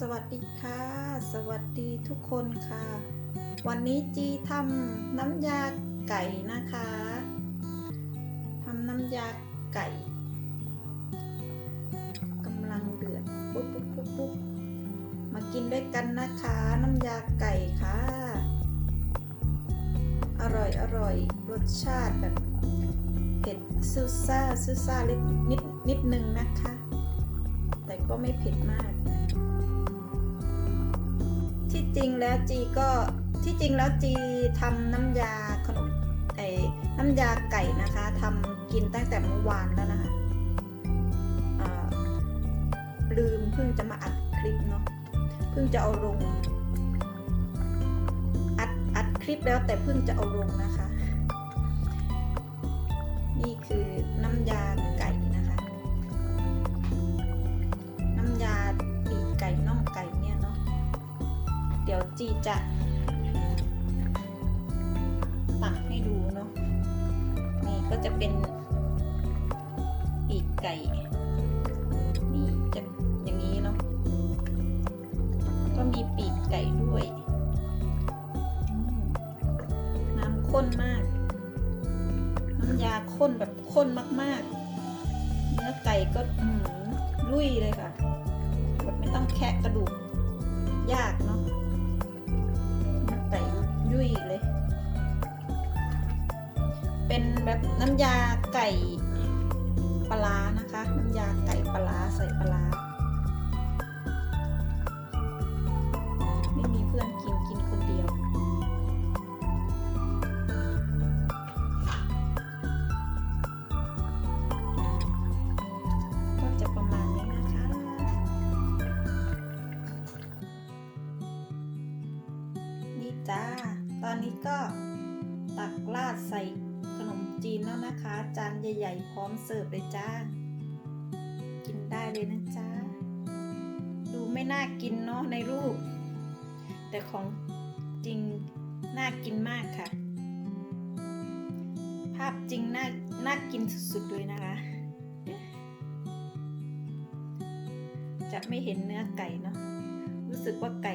สวัสดีค่ะ สวัสดีทุกคนค่ะ วันนี้จีทำน้ำยาไก่นะคะทำน้ำยาไก่กำลังเดือดปุ๊บปุ๊บปุ๊บปุ๊บมากินด้วยกันนะคะ น้ำยาไก่ค่ะ อร่อยอร่อยรสชาติแบบเผ็ดซูซ่าซูซ่าเล็กนิดนิดนึงนะคะ แต่ก็ไม่เผ็ดมาก ที่จริงแล้วจีก็ที่จริงแล้วจีทำน้ำยาขนมไอ้น้ำยาไก่นะคะทำกินตั้งแต่เมื่อวานแล้วนะคะลืมเพิ่งจะมาอัดคลิปเนาะเพิ่งจะเอาลงอัดอัดคลิปแล้วแต่เพิ่งจะเอาลงนะคะ จีจะตักให้ดูเนาะนี่ก็จะเป็นปีกไก่นี่จะอย่างนี้เนาะก็มีปีกไก่ด้วย น้ำข้นมาก น้ำยาข้นแบบข้นมาก ๆ เนื้อไก่ก็ลุยเลยค่ะ ยุ่ยเลย เป็นแบบน้ำยาไก่ปลานะคะ น้ำยาไก่ปลาใส่ปลาร้าไม่มีเพื่อนกินกินคนเดียว ก็จะประมาณนี้นะคะ นี่จ้า ตอนนี้ก็ตักราดใส่ขนมจีนแล้วนะคะ จานใหญ่ ๆ พร้อมเสิร์ฟเลยจ้า กินได้เลยนะจ้า ดูไม่น่ากินเนาะในรูป แต่ของจริงน่ากินมากค่ะ ภาพจริงน่าน่ากินสุดๆเลยนะคะ จะไม่เห็นเนื้อไก่เนาะรู้สึกว่าไก่